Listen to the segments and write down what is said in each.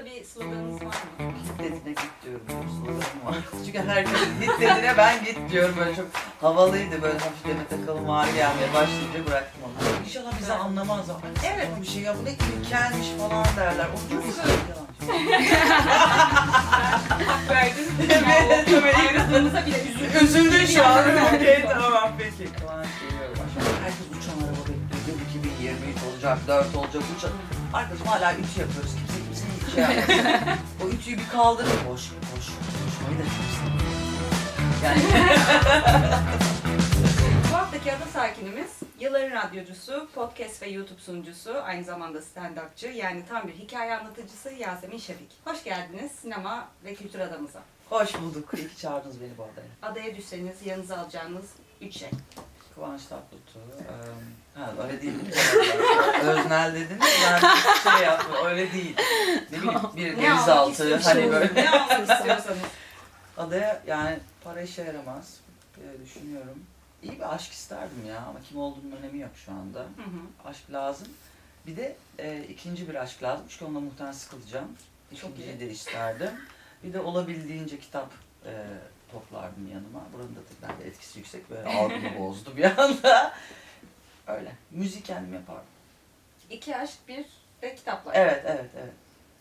Hayatta bir sloganınız var mı? Hit dediğine git diyorum. Sloganım var. Çünkü herkesin hit dediğine ben git diyorum. Böyle çok havalıydı. Böyle hafif Demet Akalın ağrı gelmeye başlayınca bıraktım onu. İnşallah bizi anlamazlar. Ay, Evet. Bu şey ya bu ne ilkelmiş falan derler. Onu çok istiyorum. Hak verdin. Evet. Ayrıldığımıza bile üzüldüm. Üzüldün şu an. Okey tamam peki. Herkes uçan araba bekliyor. Yıl 2023 olacak, 4 olacak uçan. Arkadaşım hala ütü yapıyoruz. Kimse o ütüyü bir kaldırın. Boş, boş. Boşmayı da çok seviyorum. Yani Bu haftaki ada sakinimiz yılların radyocusu, podcast ve YouTube sunucusu, aynı zamanda stand-upçı yani tam bir hikaye anlatıcısı Yasemin Şefik. Hoş geldiniz sinema ve kültür adamıza. hoş bulduk. İyi ki çağırdınız beni bu adaya. Adaya düşseniz yanınıza alacağınız üç şey. Kıvanç Tatlıtuğ. eee, ha öyle değil mi? Öznel dediniz. Ben şey yaptım. Öyle değil. Ne bileyim bir denizaltı. Hani böyle. ne almak istiyorsanız. Adaya yani para işe yaramaz diye düşünüyorum. İyi bir aşk isterdim ya ama kim olduğunun önemi yok şu anda. Hı hı. Aşk lazım. Bir de e, ikinci bir aşk lazım çünkü onunla muhtemelen sıkılacağım. Çok İkinciyi iyi. de isterdim. Bir de olabildiğince kitap e, toplardım yanıma. Buranın da bende etkisi yüksek böyle algımı bozdu bir anda. Öyle. Müzik kendim yapardım. İki aşk, bir de kitaplar. Evet, evet, evet.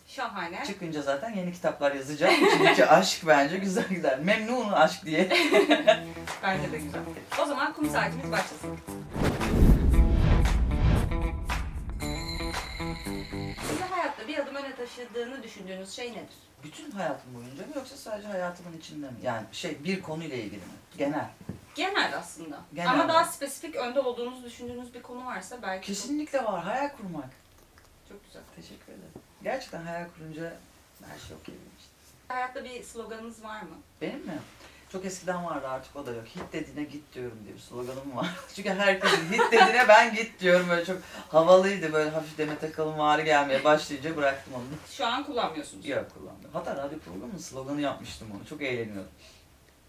Şahane. Çıkınca zaten yeni kitaplar yazacağım. Çünkü aşk bence güzel gider. Memnun aşk diye. Bence de güzel. O zaman kum saatimiz başlasın. Bir adım öne taşıdığını düşündüğünüz şey nedir? Bütün hayatım boyunca mı yoksa sadece hayatımın içinde mi? Yani şey bir konuyla ilgili mi? Genel. Genel aslında. Genel. Ama daha spesifik önde olduğunuzu düşündüğünüz bir konu varsa belki Kesinlikle var. Hayal kurmak. çok güzel. Teşekkür ederim. Gerçekten hayal kurunca her şey okey benim için. Hayatta bir sloganınız var mı? Benim mi? Çok eskiden vardı artık o da yok. Hit dediğine git diyorum diye bir sloganım var. Çünkü herkesin hit dediğine ben git diyorum. Böyle çok havalıydı. Böyle hafif Demet Akalın ağrı gelmeye başlayınca bıraktım onu. Şu an kullanmıyorsunuz. Yok kullandım. Hatta radyo programının sloganı yapmıştım onu. Çok eğleniyordum.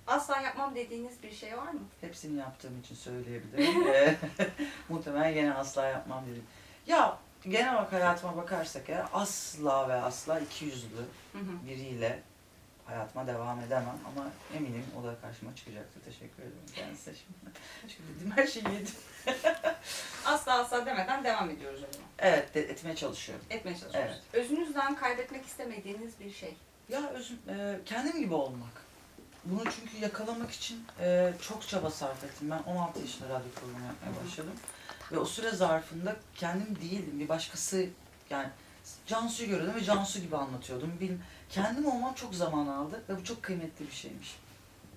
Asla yapmam dediğiniz bir şey var mı? Hepsini yaptığım için söyleyebilirim. Eee, Muhtemelen gene asla yapmam dedim. Ya genel olarak hayatıma bakarsak ya asla ve asla iki yüzlü biriyle hayatıma devam edemem ama eminim o da karşıma çıkacaktır. Teşekkür ederim kendisine şimdi. Çünkü dediğim her şeyi yedim. Asla asla demeden devam ediyoruz o zaman. Evet de, etmeye çalışıyorum. Etmeye çalışıyoruz. Özünüzden kaybetmek istemediğiniz bir şey. Ya özüm, e, kendim gibi olmak. Bunu çünkü yakalamak için e, çok çaba sarf ettim. Ben 16 yaşında radyo programı yapmaya başladım. Ve o süre zarfında kendim değildim. Bir başkası yani Cansu'yu görüyordum ve Cansu gibi anlatıyordum. Benim kendim olmam çok zaman aldı ve bu çok kıymetli bir şeymiş.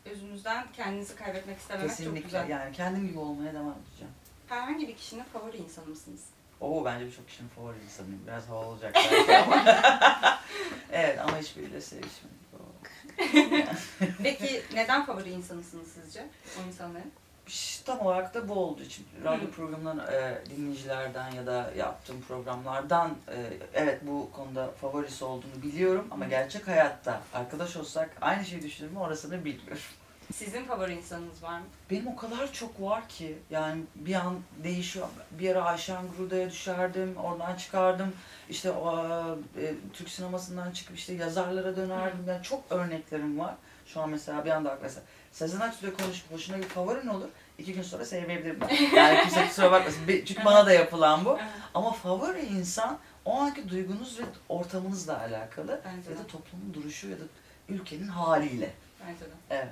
Özünüzden kendinizi kaybetmek istememek çok Kesinlikle güzel. yani kendim gibi olmaya devam edeceğim. Herhangi bir kişinin favori insanı mısınız? Oo bence birçok kişinin favori insanıyım. Biraz havalı olacak belki ama. evet ama hiçbiriyle sevişmedik. Oo. Peki neden favori insanısınız sizce o insanların? Tam olarak da bu olduğu için radyo programından e, dinleyicilerden ya da yaptığım programlardan e, evet bu konuda favorisi olduğunu biliyorum ama gerçek hayatta arkadaş olsak aynı şeyi düşünür mü orasını bilmiyorum. Sizin favori insanınız var mı? Benim o kadar çok var ki yani bir an değişiyor. Bir ara Ayşen Gruda'ya düşerdim, oradan çıkardım. İşte o, e, Türk sinemasından çıkıp işte yazarlara dönerdim. Yani çok örneklerim var. Şu an mesela bir anda mesela Sezen Aksu'yla konuşup hoşuna bir favorin olur. İki gün sonra sevmeyebilirim. Yani kimse kusura bakmasın. Bir- Çünkü bana da yapılan bu. Ama favori insan o anki duygunuz ve ortamınızla alakalı. Bence Ya de. da toplumun duruşu ya da ülkenin haliyle. Bence de. Evet.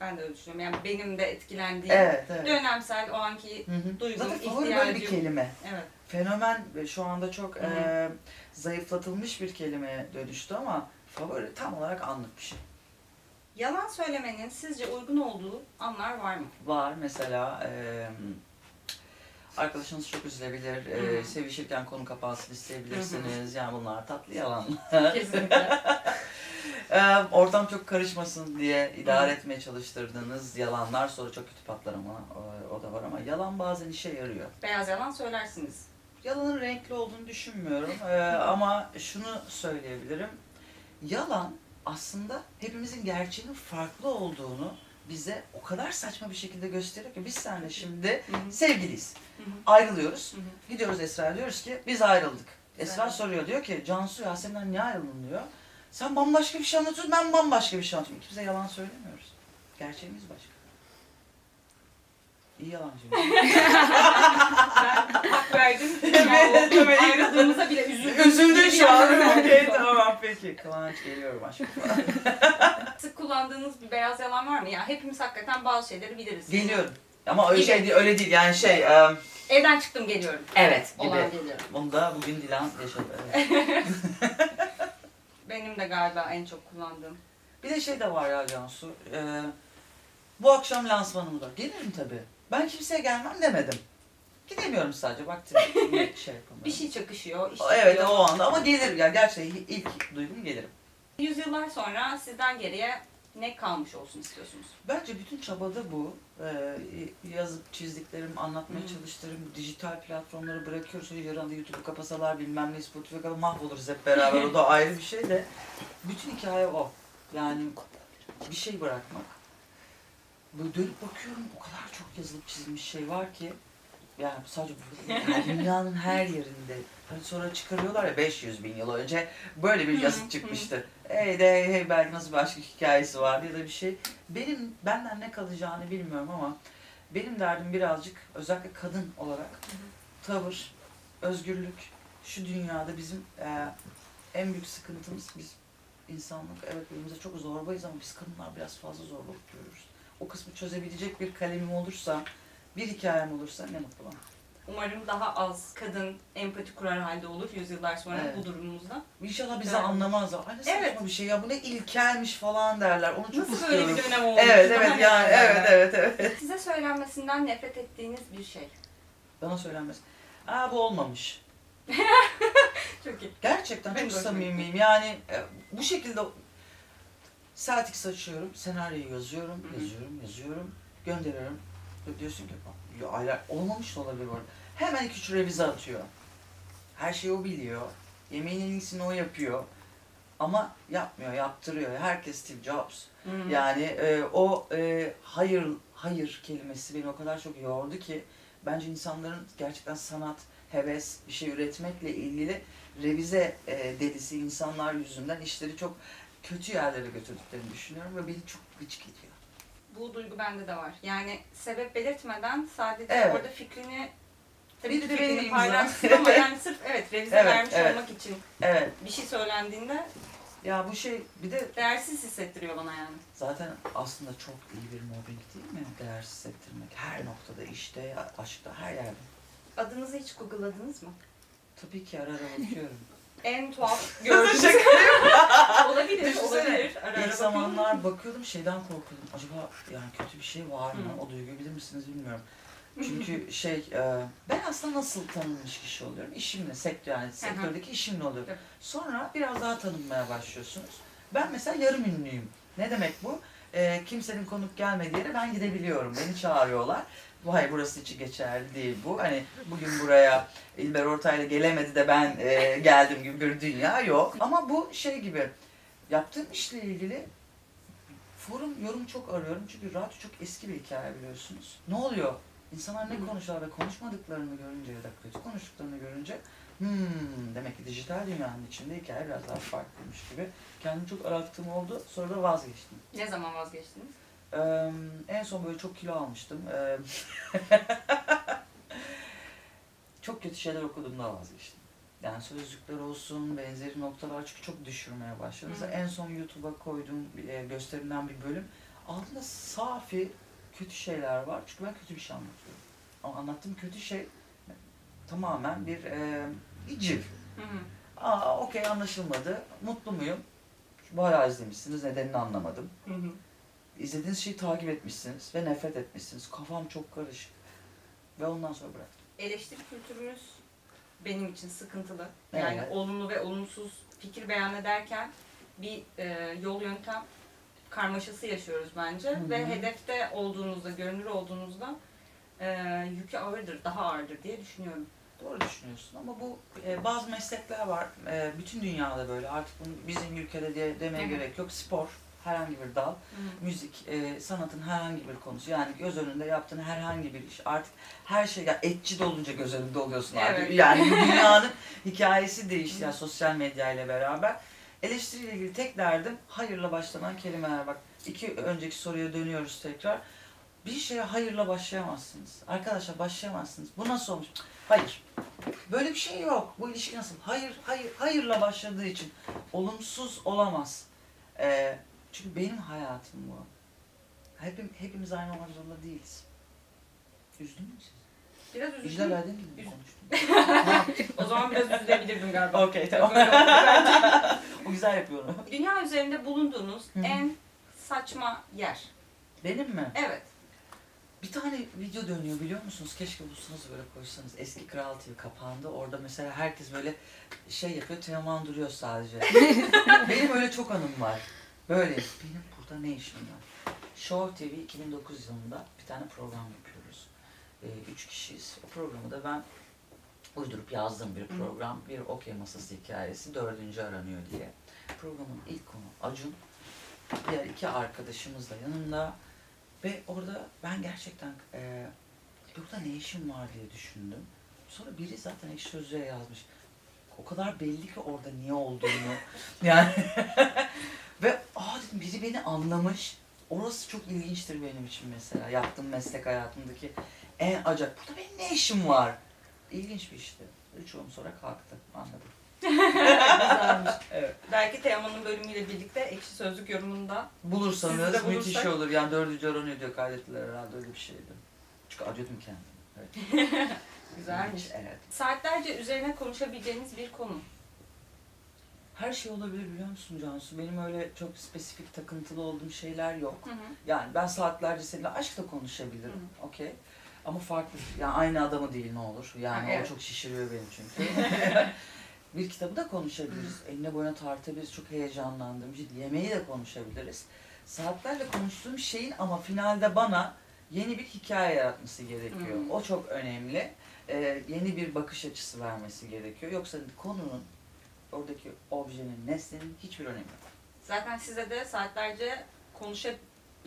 Ben de öyle düşünüyorum. Yani benim de etkilendiğim Evet, evet. dönemsel o anki Hı hı. Duygum, Zaten favori böyle bir ihtiyacım. kelime. evet. Fenomen şu anda çok Hı hı. e, zayıflatılmış bir kelimeye dönüştü ama favori tam olarak anlık bir şey. Yalan söylemenin sizce uygun olduğu anlar var mı? Var mesela e, arkadaşınız çok üzülebilir, e, sevişirken konu kapansın isteyebilirsiniz. Yani bunlar tatlı yalanlar. Kesinlikle. e, ortam çok karışmasın diye idare etmeye çalıştırdığınız yalanlar sonra çok kötü patlar ama o, o da var ama yalan bazen işe yarıyor. Beyaz yalan söylersiniz. Yalanın renkli olduğunu düşünmüyorum Ee, ama şunu söyleyebilirim. Yalan aslında hepimizin gerçeğinin farklı olduğunu bize o kadar saçma bir şekilde gösteriyor ki biz seninle şimdi Hı hı. sevgiliyiz. Ayrılıyoruz. Gidiyoruz Esra diyoruz ki biz ayrıldık. Esra soruyor diyor ki Cansu ya senden niye ayrıldın diyor. Sen bambaşka bir şey anlatıyorsun ben bambaşka bir şey anlatıyorum. İkimiz de yalan söylemiyoruz. Gerçeğimiz başka. İyi yalancıyım. Hak verdin. Evet, evet. Ayrıldığımıza bile üzüldüm. Üzüldün şu an. Okey tamam peki. Kıvanç geliyorum aşkım. Sık kullandığınız bir beyaz yalan var mı? Ya hepimiz hakikaten bazı şeyleri biliriz. Geliyorum. Ama öyle şey değil, öyle değil yani şey. e, Evden çıktım geliyorum. evet Olan gibi. geliyorum. Bunu da bugün Dilan yaşadı. Evet. Benim de galiba en çok kullandığım. Bir de şey de var ya Cansu. e, bu akşam lansmanımda. Gelirim tabii. Ben kimseye gelmem demedim. Gidemiyorum sadece vaktim bir şey yapamıyorum. Bir şey çakışıyor, iş Evet çıkıyor. o anda ama gelir ya gerçekten ilk duygum gelirim. Yüzyıllar sonra sizden geriye ne kalmış olsun istiyorsunuz? Bence bütün çabada bu. Ee, yazıp çizdiklerim, anlatmaya Hı. çalıştığım dijital platformları bırakıyoruz. Yarın anda YouTube'u kapasalar bilmem ne Spotify kapasalar mahvoluruz hep beraber. o da ayrı bir şey de. Bütün hikaye o. Yani bir şey bırakmak. Böyle dönüp bakıyorum o kadar çok yazılıp çizilmiş şey var ki. Yani sadece bu yani dünyanın her yerinde. Hani sonra çıkarıyorlar ya 500 bin yıl önce böyle bir yazıt çıkmıştı. Hey de hey belki nasıl bir aşk hikayesi var ya da bir şey. Benim benden ne kalacağını bilmiyorum ama benim derdim birazcık özellikle kadın olarak tavır, özgürlük şu dünyada bizim e, en büyük sıkıntımız biz insanlık evet birbirimize çok zorbayız ama biz kadınlar biraz fazla zorbalık görüyoruz. O kısmı çözebilecek bir kalemim olursa, bir hikayem olursa ne mutlu bana. Umarım daha az kadın empati kurar halde olur yüzyıllar sonra Evet. bu durumumuzda. İnşallah bizi Evet. anlamazlar. Ay ne saçma Evet. bir şey ya bu ne ilkelmiş falan derler. Onu çok Nasıl istiyorum. böyle bir dönem olmuş? Evet Daha evet neler yani evet neler. evet evet. Size söylenmesinden nefret ettiğiniz bir şey. Bana söylenmez. Aa bu olmamış. Çok iyi. Gerçekten çok de hoşuma samimiyim. Yani e, bu şekilde Celtics açıyorum, senaryoyu yazıyorum, yazıyorum, yazıyorum, gönderiyorum. Ve Diyorsun ki ya aylar olmamış da olabilir bu arada. Hemen iki üç revize atıyor. Her şeyi o biliyor. Yemeğin en iyisini o yapıyor. Ama yapmıyor, yaptırıyor. Herkes Steve Jobs. Hmm. Yani e, o e, hayır hayır kelimesi beni o kadar çok yordu ki bence insanların gerçekten sanat, heves, bir şey üretmekle ilgili revize e, delisi insanlar yüzünden işleri çok kötü yerlere götürdüklerini düşünüyorum ve beni çok gıcık ediyor. Bu duygu bende de var. Yani sebep belirtmeden sadece Evet. orada fikrini tabii Bir ki de fikrini imzam. paylaşsın ama yani sırf evet revize Evet, vermiş evet. olmak için Evet, bir şey söylendiğinde ya bu şey bir de değersiz hissettiriyor bana yani. zaten aslında çok iyi bir mobbing değil mi? Değersiz hissettirmek. Her noktada, işte, aşkta, her yerde. Adınızı hiç Google'ladınız mı? Tabii ki ara ara bakıyorum. En tuhaf gördüğünüz olabilir, Düşünsene. olabilir. Ara ara İlk zamanlar bakıyordum şeyden korkuyordum. Acaba yani kötü bir şey var mı? O duyguyu bilir misiniz bilmiyorum. Çünkü şey e, ben aslında nasıl tanınmış kişi oluyorum? İşimle, sektör yani sektördeki işimle oluyorum. Evet. Sonra biraz daha tanınmaya başlıyorsunuz. Ben mesela yarım ünlüyüm. Ne demek bu? E, kimsenin konuk gelmediği yere ben gidebiliyorum. Beni çağırıyorlar. Vay burası için geçerli değil bu. Hani bugün buraya İlber Ortaylı gelemedi de ben e, geldim gibi bir dünya yok. Ama bu şey gibi yaptığım işle ilgili forum yorum çok arıyorum. Çünkü radyo çok eski bir hikaye biliyorsunuz. Ne oluyor? İnsanlar ne konuşuyorlar ve konuşmadıklarını görünce ya da kötü konuştuklarını görünce hmm, demek ki dijital dünyanın içinde hikaye biraz daha farklıymış gibi. Kendimi çok arattığım oldu. Sonra da vazgeçtim. Ne zaman vazgeçtiniz? Ee, en son böyle çok kilo almıştım. Ee, çok kötü şeyler okuduğumda vazgeçtim. Yani sözlükler olsun, benzeri noktalar çünkü çok düşürmeye başladı. Mesela En son YouTube'a koyduğum e, gösterimden bir bölüm. Altında safi kötü şeyler var. Çünkü ben kötü bir şey anlatıyorum. Ama anlattığım kötü şey tamamen bir e, hı. Aa okey anlaşılmadı. Mutlu muyum? Bayağı izlemişsiniz. Nedenini anlamadım. Hı hı. İzlediğiniz şeyi takip etmişsiniz ve nefret etmişsiniz. Kafam çok karışık. Ve ondan sonra bıraktım. Eleştiri kültürümüz benim için sıkıntılı. Yani Evet. olumlu ve olumsuz fikir beyan ederken bir e, yol yöntem karmaşası yaşıyoruz bence. Hı hı. Ve hedefte olduğunuzda, görünür olduğunuzda e, yükü ağırdır, daha ağırdır diye düşünüyorum. Doğru düşünüyorsun ama bu e, bazı meslekler var. E, bütün dünyada böyle. Artık bunu bizim ülkede diye demeye hı. gerek yok. Spor. Herhangi bir dal, müzik, e, sanatın herhangi bir konusu. Yani göz önünde yaptığın herhangi bir iş. Artık her şey, ya etçi de olunca göz önünde oluyorsun artık. Evet. Yani dünyanın hikayesi değişti yani sosyal medya ile beraber. Eleştiriyle ilgili tek derdim hayırla başlanan kelimeler. Bak iki önceki soruya dönüyoruz tekrar. Bir şeye hayırla başlayamazsınız. Arkadaşlar başlayamazsınız. Bu nasıl olmuş? Hayır. Böyle bir şey yok. Bu ilişki nasıl? Hayır, hayır, hayırla başladığı için olumsuz olamaz. Ee, çünkü benim hayatım bu. Hepim, hepimiz aynı olmak zorunda değiliz. Üzdün mü siz? Biraz üzüldüm. verdin mi? Üz- konuştun? O zaman biraz üzülebilirdim galiba. Okey tamam. Böyle oldu bence. o güzel yapıyor onu. Dünya üzerinde bulunduğunuz hı. en saçma yer. Benim mi? Evet. Bir tane video dönüyor biliyor musunuz? Keşke bulsanız böyle koysanız. Eski Kral TV kapağında. Orada mesela herkes böyle şey yapıyor. Teoman duruyor sadece. Benim öyle çok anım var. Böyle. Benim burada ne işim var? Show TV 2009 yılında bir tane program yapıyoruz. Ee, üç kişiyiz. O programı da ben uydurup yazdığım bir program. Bir okey masası hikayesi. Dördüncü aranıyor diye. Programın ilk konu Acun. Diğer iki arkadaşımız da yanımda. Ve orada ben gerçekten e, burada ne işim var diye düşündüm. Sonra biri zaten ekşi sözlüğe yazmış. O kadar belli ki orada niye olduğunu. yani ve aa dedim biri beni anlamış. Orası çok ilginçtir benim için mesela. Yaptığım meslek hayatımdaki en acayip. Burada benim ne işim var? İlginç bir işti. Üç yıl sonra kalktı. Anladım. Güzelmiş. Evet. Belki Teoman'ın bölümüyle birlikte ekşi sözlük yorumunda Bulursanız Sizi de müthiş bulursak- olur. Yani dördüncü aranıyor diyor kaydettiler herhalde öyle bir şeydi. Çünkü acıyordum kendimi. Evet. güzelmiş. Evet. Saatlerce üzerine konuşabileceğiniz bir konu. Her şey olabilir biliyor musun Cansu? Benim öyle çok spesifik takıntılı olduğum şeyler yok. Hı hı. Yani ben saatlerce seninle aşk da konuşabilirim. Okey. Ama farklı. Yani aynı adamı değil ne olur. Yani Ha, evet. o çok şişiriyor beni çünkü. bir kitabı da konuşabiliriz. Eline boyuna tartabiliriz. Çok heyecanlandığım için. Yemeği de konuşabiliriz. Saatlerle konuştuğum şeyin ama finalde bana yeni bir hikaye yaratması gerekiyor. Hı. O çok önemli. Ee, yeni bir bakış açısı vermesi gerekiyor. Yoksa konunun, oradaki objenin, nesnenin hiçbir önemi yok. Zaten size de saatlerce konuşa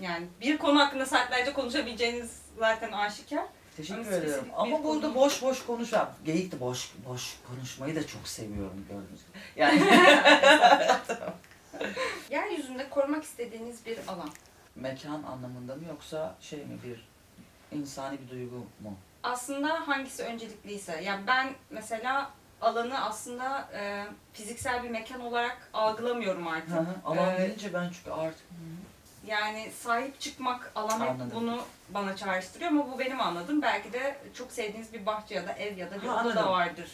yani bir konu hakkında saatlerce konuşabileceğiniz zaten aşikar. Teşekkür Ama ederim. Ama burada konu- boş boş konuşan, geyik de boş boş konuşmayı da çok seviyorum gördüğünüz gibi. Yani Yeryüzünde korumak istediğiniz bir alan. mekan anlamında mı yoksa şey mi bir insani bir duygu mu? Aslında hangisi öncelikliyse. Yani ben mesela alanı aslında e, fiziksel bir mekan olarak algılamıyorum artık. Hı hı. Alan Ee, deyince ben çünkü artık Yani sahip çıkmak alan hep Anladım. bunu bana çağrıştırıyor ama bu benim anladığım. Belki de çok sevdiğiniz bir bahçe ya da ev ya da bir Ha, oda da vardır.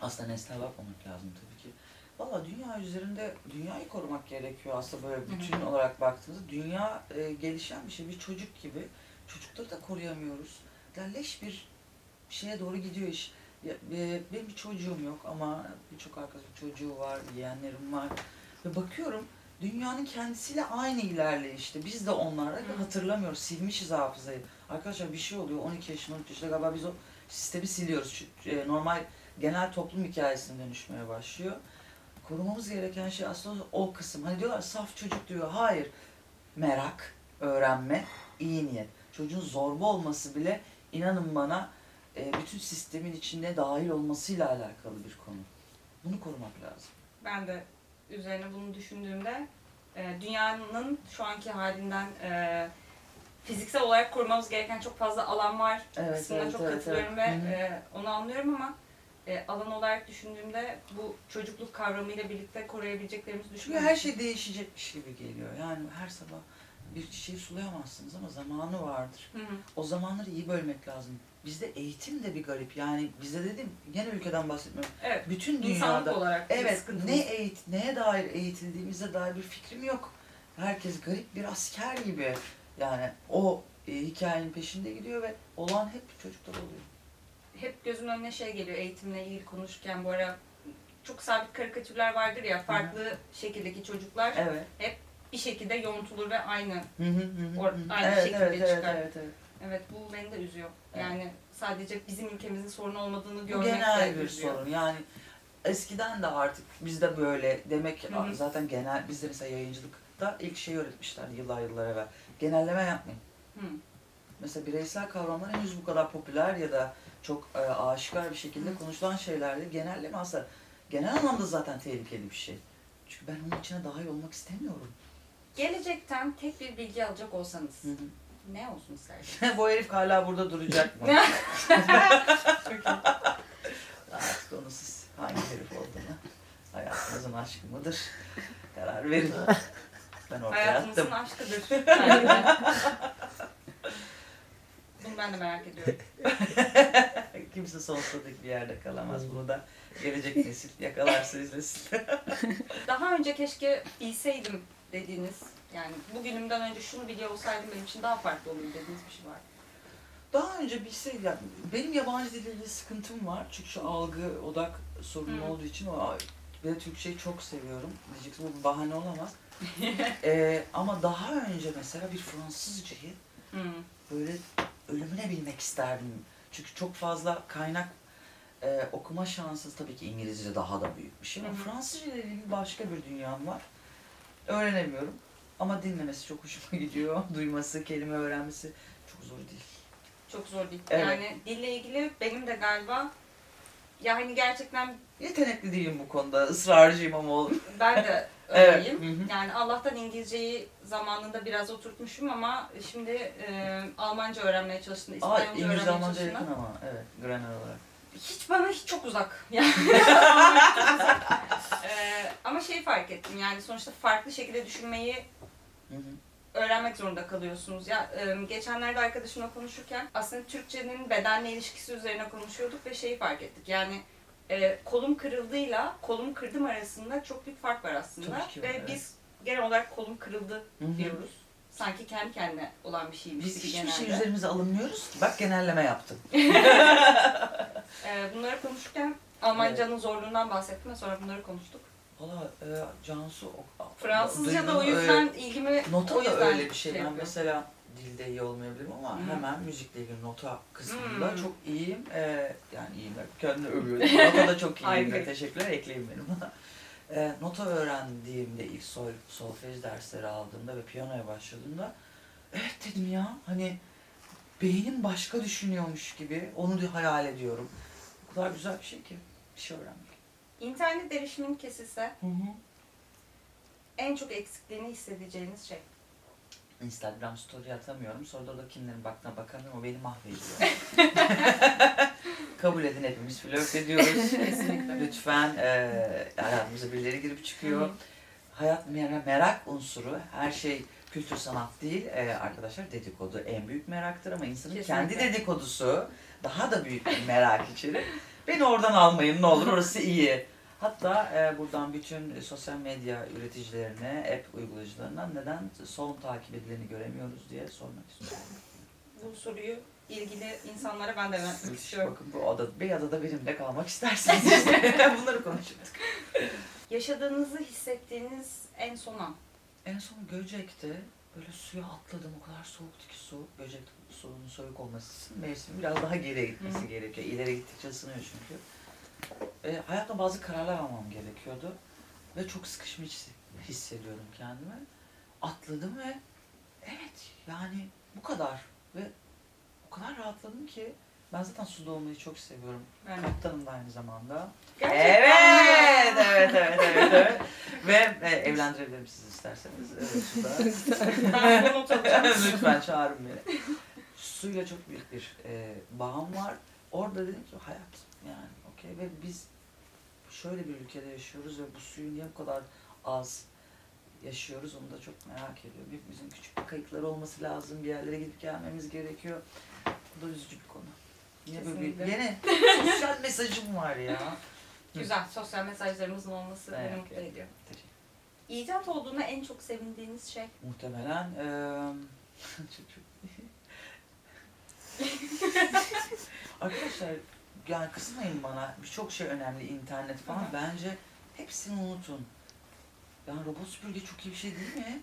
aslında nesnel bakmamak lazım tabii ki. Valla dünya üzerinde dünyayı korumak gerekiyor aslında böyle bütün olarak baktığınızda. Dünya e, gelişen bir şey, bir çocuk gibi. Çocukları da koruyamıyoruz. Yani leş bir şeye doğru gidiyor iş. E, benim bir çocuğum yok ama birçok arkadaşım çocuğu var, yeğenlerim var. Ve bakıyorum dünyanın kendisiyle aynı ilerleyişte. Biz de onlarla hatırlamıyoruz. Silmişiz hafızayı. Arkadaşlar bir şey oluyor 12 yaşında, 13 yaşında galiba biz o sistemi siliyoruz. E, normal genel toplum hikayesine dönüşmeye başlıyor. Korumamız gereken şey aslında o kısım. Hani diyorlar saf çocuk diyor. Hayır. Merak, öğrenme, iyi niyet. Çocuğun zorba olması bile inanın bana e, bütün sistemin içinde dahil olmasıyla alakalı bir konu. Bunu korumak lazım. Ben de üzerine bunu düşündüğümde e, dünyanın şu anki halinden e, fiziksel olarak korumamız gereken çok fazla alan var. Evet, kısmına evet, çok evet, katılıyorum evet. ve e, onu anlıyorum ama e, alan olarak düşündüğümde bu çocukluk kavramıyla birlikte koruyabileceklerimizi düşünüyorum. her şey değişecekmiş gibi geliyor. Yani her sabah bir çiçeği sulayamazsınız ama zamanı vardır. Hı hı. O zamanları iyi bölmek lazım. Bizde eğitim de bir garip. Yani bizde dedim gene ülkeden bahsetmiyorum. Evet. Bütün dünyada olarak bir evet sıkıntımız. ne eğit neye dair eğitildiğimize dair bir fikrim yok. Herkes garip bir asker gibi. Yani o e, hikayenin peşinde gidiyor ve olan hep çocuklar oluyor. hep gözümün önüne şey geliyor eğitimle ilgili konuşurken bu ara çok sabit karikatürler vardır ya farklı şekildeki çocuklar Evet. bir şekilde yontulur ve aynı. Hı hı hı hı. Or- hı. aynı şekilde evet, çıkar. evet, evet. Evet bu beni de üzüyor. Evet. Yani sadece bizim ülkemizin sorunu olmadığını Bu görmek genel de bir üzüyor. sorun. Yani eskiden de artık bizde böyle demek ki Hı hı. zaten genel bizde mesela yayıncılıkta ilk şeyi öğretmişler yıllar yıllar evvel. Genelleme yapmayın. Hı. Mesela bireysel kavramlar henüz bu kadar popüler ya da çok e, aşikar bir şekilde Hı. konuşulan şeylerde genelleme aslında genel anlamda zaten tehlikeli bir şey. Çünkü ben onun içine dahil olmak istemiyorum. Gelecekten tek bir bilgi alacak olsanız Hı hı. Ne olsun istersiniz? bu herif hala burada duracak mı? Artık onu siz hangi herif olduğunu hayatınızın aşkı mıdır? Karar verin. Ben ortaya Hayatımızın attım. aşkıdır. Bunu ben de merak ediyorum. Kimse sonsuza dek bir yerde kalamaz. Bunu da gelecek nesil yakalarsa izlesin. Daha önce keşke bilseydim dediğiniz, yani bugünümden önce şunu biliyor olsaydım benim için daha farklı olurdu dediğiniz bir şey var. Daha önce bir şey, ya benim yabancı dille ilgili sıkıntım var. Çünkü şu algı, odak sorunum Hı. olduğu için o ve Türkçeyi çok seviyorum. Diyeceksin bu bir bahane olamaz. Ee, ama daha önce mesela bir Fransızcayı Hı. böyle ölümüne bilmek isterdim. Çünkü çok fazla kaynak e, okuma şansı tabii ki İngilizce daha da büyük bir şey ama. Fransızca ile ilgili başka bir dünyam var. Öğrenemiyorum. Ama dinlemesi çok hoşuma gidiyor. Duyması, kelime öğrenmesi çok zor değil. Çok zor değil. Evet. Yani dille ilgili benim de galiba yani gerçekten Yetenekli değilim bu konuda. Israrcıyım ama oğlum. ben de Evet. öyleyim. Hı hı. Yani Allah'tan İngilizceyi zamanında biraz oturtmuşum ama şimdi e, Almanca öğrenmeye çalıştığında, Aa, İspanyolca İngilizce öğrenmeye Almanca çalıştığında yakın ama evet. Gramer olarak. Hiç bana hiç çok uzak. Yani çok uzak. E, ama şeyi fark ettim yani sonuçta farklı şekilde düşünmeyi Hı hı. öğrenmek zorunda kalıyorsunuz. Ya e, geçenlerde arkadaşımla konuşurken aslında Türkçenin bedenle ilişkisi üzerine konuşuyorduk ve şeyi fark ettik. Yani e, kolum kırıldığıyla kolum kırdım arasında çok büyük fark var aslında. Ki var, ve evet. biz genel olarak kolum kırıldı Hı hı. diyoruz. Sanki kendi kendine olan bir şeymiş Biz gibi hiçbir genelde. şey üzerimize alınmıyoruz ki. Bak genelleme yaptım. E, bunları konuşurken Almanca'nın zorluğundan bahsettim ve sonra bunları konuştuk. Valla e, Cansu... o- Fransızca da o duyduğum yüzden ilgimi Nota o da yüzden öyle bir şey. ben mesela dilde iyi olmayabilirim ama Hı. hemen müzikle ilgili nota kısmında Hmm. çok iyiyim. Ee, yani iyiyim kendini övüyorum. Nota da çok iyiyim. Harika. Teşekkürler ekleyin benim. Ee, nota öğrendiğimde ilk sol, solfej dersleri aldığımda ve piyanoya başladığımda evet dedim ya hani beynim başka düşünüyormuş gibi onu hayal ediyorum. O kadar güzel bir şey ki bir şey öğrenmek. İnternet erişimin kesilse Hı hı. en çok eksikliğini hissedeceğiniz şey. Instagram story atamıyorum. Sonra da kimlerin baktığına bakamıyorum. O beni mahvediyor. Kabul edin hepimiz flört ediyoruz. Lütfen eee hayatımıza birileri girip çıkıyor. Hayat mer- merak unsuru. Her şey kültür sanat değil. Eee, arkadaşlar dedikodu en büyük meraktır ama insanın Kesinlikle. kendi dedikodusu daha da büyük bir merak içerir. Beni oradan almayın ne olur orası iyi. Hatta eee, buradan bütün sosyal medya üreticilerine, app uygulayıcılarına neden son takip edileni göremiyoruz diye sormak istiyorum. Bu soruyu ilgili insanlara ben de yöneltmek Müthiş, istiyorum. bakın bu adada, bir adada benimle kalmak isterseniz işte bunları konuşuyorduk. Yaşadığınızı hissettiğiniz en son an. En son Göcek'te böyle suya atladım. O kadar soğuktu ki su. Göcek suyunun soğuk olması için mevsimin biraz daha geriye gitmesi Hı. gerekiyor. İleri gittikçe ısınıyor çünkü. E, hayatta bazı kararlar almam gerekiyordu. Ve çok sıkışmış hissediyordum kendimi. Atladım ve evet yani bu kadar. Ve o kadar rahatladım ki ben zaten suda olmayı çok seviyorum. Yani Kaptanım da aynı zamanda. Gerçekten evet, mi? evet, evet, evet, evet. Ve e, evlendirebilirim siz isterseniz. Evet, suda. Lütfen çağırın beni. Suyla çok büyük bir e, bağım var. Orada dedim ki hayat yani okey ve biz şöyle bir ülkede yaşıyoruz ve bu suyu niye bu kadar az yaşıyoruz onu da çok merak ediyorum. Hepimizin küçük bir kayıkları olması lazım. Bir yerlere gidip gelmemiz gerekiyor. Bu da üzücü bir konu. Yine böyle bir Kesinlikle. yine sosyal mesajım var ya. Güzel. Sosyal mesajlarımızın olması beni Evet, mutlu evet. ediyor. Teşekkür İcat olduğuna en çok sevindiğiniz şey. Muhtemelen eee çok çok Arkadaşlar yani kızmayın bana birçok şey önemli internet falan bence hepsini unutun. Yani robot süpürge çok iyi bir şey değil mi?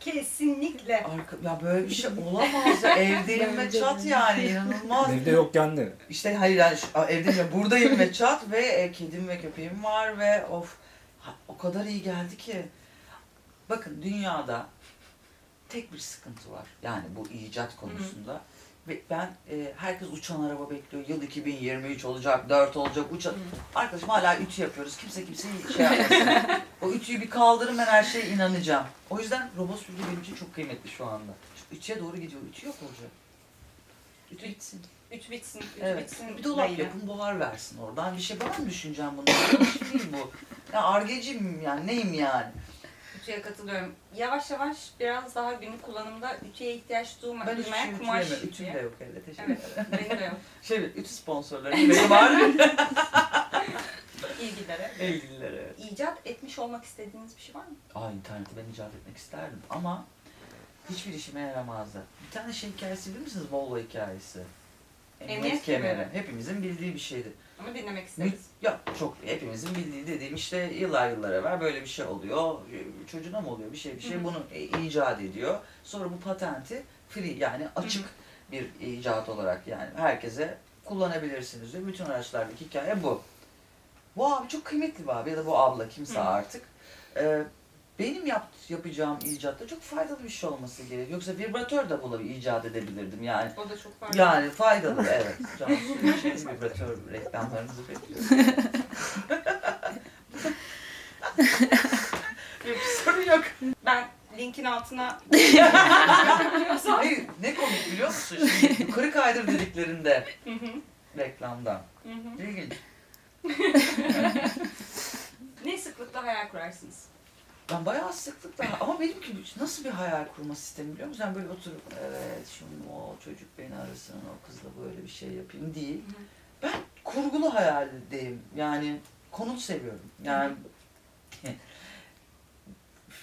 Kesinlikle. Arka, ya böyle bir şey olamaz ya. Evdeyim ve çat yani inanılmaz. Evde yokken de. İşte hayır yani şu- evdeyim ve buradayım ve çat ve e, kedim ve köpeğim var ve of ha, o kadar iyi geldi ki. Bakın dünyada tek bir sıkıntı var. Yani bu icat konusunda. Ve ben e, herkes uçan araba bekliyor. Yıl 2023 olacak, 4 olacak, uçan. Arkadaşım hala ütü yapıyoruz. Kimse kimseyi şey yapmasın. o ütüyü bir kaldırın ben her şeye inanacağım. O yüzden robot süpürge benim için çok kıymetli şu anda. Şu ütüye doğru gidiyor. Ütü yok olacak. Ütü gitsin. Üç bitsin, üç Evet. bitsin. Bir dolap yapın buhar versin oradan. Bir şey bana mı düşüneceğim bunu? İşim değil bu. Ya argeciyim yani neyim yani? Ütüye katılıyorum. Yavaş yavaş biraz daha günlük kullanımda ütüye ihtiyaç duyma, Ben duymayan şey kumaş. ütüleyemem. Ütüm de yok evde. Teşekkür Evet, ederim. benim de yok. Şey ütü sponsorları benim var. İlgilere. Evlililer evet. İcat etmiş olmak istediğiniz bir şey var mı? Aa interneti ben icat etmek isterdim ama hiçbir işime yaramazdı. Bir tane şey hikayesi bilir misiniz? Volvo hikayesi. Emniyet, Emniyet kemeri. kemeri. Hepimizin bildiği bir şeydi. Ama dinlemek isteriz. Ya çok hepimizin bildiği dediğim işte yıllar yıllar evvel böyle bir şey oluyor. Çocuğuna mı oluyor bir şey bir şey Hı hı. bunu e, icat ediyor. Sonra bu patenti free yani açık bir icat olarak yani herkese kullanabilirsiniz diyor. Bütün araçlardaki hikaye bu. Bu abi çok kıymetli bir abi ya da bu abla kimse Hı. artık. Ee, benim yap, yapacağım icatta çok faydalı bir şey olması gerekiyor. Yoksa vibratör de bulabilir, icat edebilirdim yani. O da çok farklı. Yani faydalı evet. Cansu şey, vibratör reklamlarınızı bekliyorum. Yok sorun yok. Ben linkin altına Ne, ne komik biliyor musun? Şimdi yukarı kaydır dediklerinde hı. İlginç. ne sıklıkla hayal kurarsınız? Ben bayağı sıklıkla ama benimki nasıl bir hayal kurma sistemi biliyor musun? Yani böyle oturup evet şimdi o çocuk beni arasın o kızla böyle bir şey yapayım değil. Hı. Ben kurgulu hayaldeyim. Yani konut seviyorum. Yani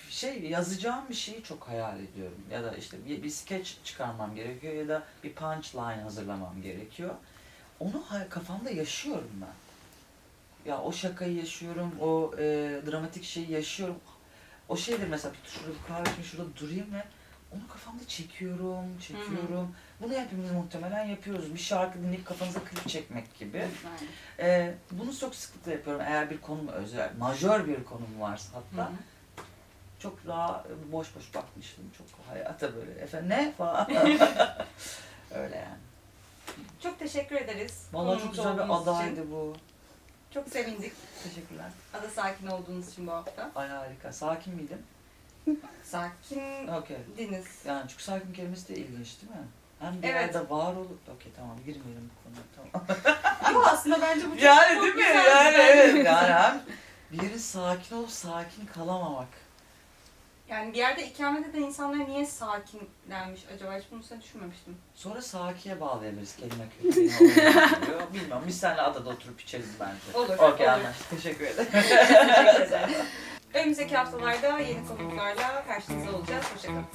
şey yazacağım bir şeyi çok hayal ediyorum. Ya da işte bir, bir sketch çıkarmam gerekiyor ya da bir punchline hazırlamam gerekiyor. Onu kafamda yaşıyorum ben. Ya o şakayı yaşıyorum, o e, dramatik şeyi yaşıyorum. O şeydir mesela bir şurada bir kahve içeyim, şurada durayım ve onu kafamda çekiyorum, çekiyorum. Bunu hepimiz muhtemelen yapıyoruz. Bir şarkı dinleyip kafanıza klip çekmek gibi. Ee, bunu çok sıklıkla yapıyorum. Eğer bir konum özel, majör bir konum varsa hatta. hı. Çok daha boş boş bakmıştım. Çok hayata böyle. Efendim ne falan. Öyle yani. Çok teşekkür ederiz. Vallahi çok Konuğumuz güzel bir olduğunuz için. adaydı bu. Çok sevindik. Teşekkürler. Ada sakin olduğunuz için bu hafta. Ay harika. Sakin miydim? Sakin Okey. diniz. Yani çünkü sakin kelimesi de ilginç değil mi? Hem bir Evet. yerde var olup... Okey tamam girmeyelim bu konuya tamam. Yok aslında bence bu çok, yani çok değil mi? güzel Yani bir bence. evet. Yani hem bir sakin olup sakin kalamamak. Yani bir yerde ikamet eden insanlar niye sakin denmiş acaba? Hiç bunu sen düşünmemiştim. Sonra sakiye bağlayabiliriz kelime kökeni. Bilmiyorum. Biz seninle adada oturup içeriz bence. Olur, Okey olur. anlaştık. Teşekkür ederim. Teşekkür ederim. Önümüzdeki haftalarda yeni konuklarla karşınızda olacağız. Hoşçakalın.